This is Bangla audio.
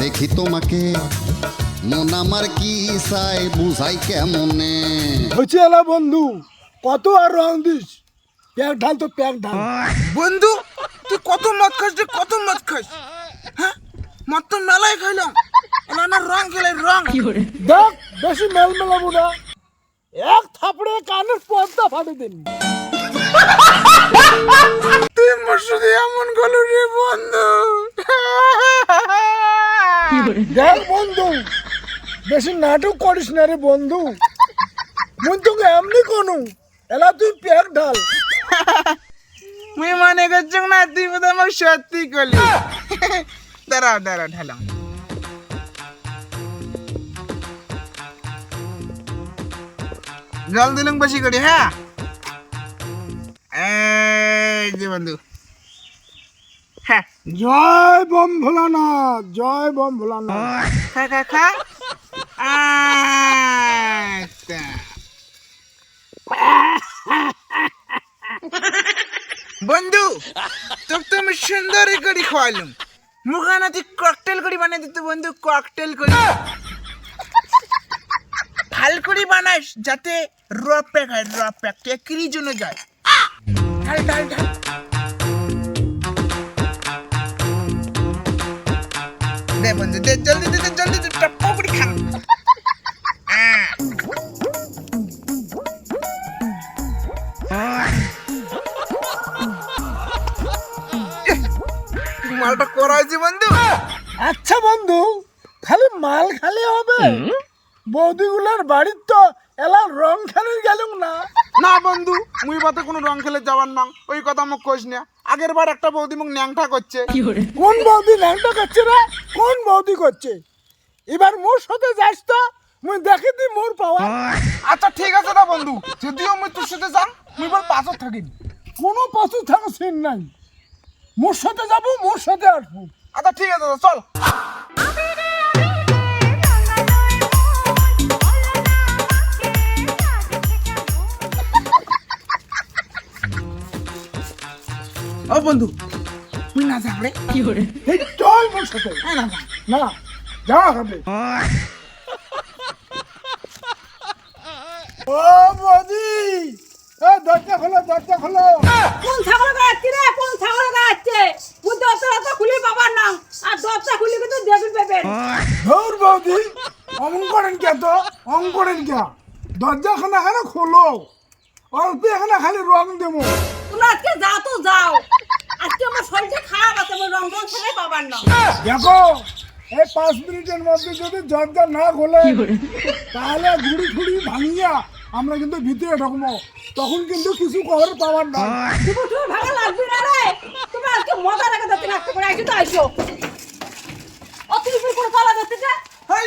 দেখি তোমাকে। মন আমার কি চাই বুঝাই কেমনে? হচ্ছে এলা বন্ধু কত আর রং দিস? প্যাক ঢাল তো প্যাক ঢাল। বন্ধু তুই কত মদ খাস রে কত মদ খাস? হ্যাঁ? মদ তো মেলায় খাইলাম। এলা না রং খেলে রং। দেখ বেশি মেল মেলাবো না। এক থাপড়ে কানের পর্দা ফাটে দিন। তুই এমন গেল রে বন্ধু। দেখ বন্ধু বেশি নাটক করিস না রে বন্ধু। মুই তোকে এমনি কোনো এলা তুই প্যাক ঢাল। মুই মনে করছি না তুই বোধ আমাকে সত্যি করলি। দাঁড়াও দাঁড়াও ঢালাম জল দিলাম বেশি করে হ্যাঁ? এই যে বন্ধু। হ্যাঁ। জয় বম ভোলানাথ জয় বম ভোলানাথ খা খা খা। আচ্ছা। বন্ধু তোকে তো আমি সুন্দর করে খাওয়ালাম মুখানা তুই ককটেল করে বানিয়ে দিত বন্ধু ককটেল করে। ভালো করে বানাস যাতে র প্যাক হয় র প্যাক জন্য যায়। ঢাল ঢাল ঢাল। দে বন্ধু দে জলদি দে জলদি দে টপ্পা করে খা। আহ। ইহ, মালটা করাইছি বন্ধু। আচ্ছা বন্ধু খালি মাল খালি হবে। বৌদিগুলার বাড়ির তো এলা রং খেলে গেলুম না না বন্ধু মুই বাতে কোনো রং খেলে যাবার না ওই কথা মোক কইস না। আগের বার একটা বৌদি মুখ ন্যাংটা করছে। কোন বৌদি ন্যাংটা করছে রে? কোন বৌদি করছে? এবার মোর সাথে যাস তো মুই দেখি দি মোর পাওয়া আচ্ছা ঠিক আছে না বন্ধু। যদিও মুই তোর সাথে যাম মুই বল পাঁচত থাকিম। কোনো পাশু থাকা সিন নাই। মোর সাথে যাব মোর সাথে আসব। আচ্ছা ঠিক আছে চল। ও বন্ধু মুই না যাম রে এই চল মোর সাথে। হ্যাঁ না না। যাওয়া হবে। ও বৌদি এ দরজা খোলো দরজা খোলো। কোন ছাগল গাচ্ছে রে? কোন ছাগল গাচ্ছে মুই দরজা তো খুলি পাবার না। আর দরজা খুলি কিন্তু দেখুন পেবেন ধর বৌদি অমন করেন কে তো? অং করেন কে? দরজা খানা খানা খোলো। অল্প এখানে খালি রং দেবো। আজকে যাও তো যাও। আজকে আমার শরীরটা খারাপ আছে আমার রং রং ছেড়ে পাবার না দেখো এই পাঁচ মিনিটের মধ্যে যদি দরজা না খোলে তাহলে ঘুড়ি ফুড়ি ভাঙিয়া আমরা কিন্তু ভিতরে ঢুকবো। তখন কিন্তু কিছু খবর পাওয়ার না তুমি তুমি ভালো লাগবে না রে। তুমি আজকে মজা লাগে যাচ্ছে না করে আইসো তো আইসো। অত উপর করে চলা যাচ্ছে হাই!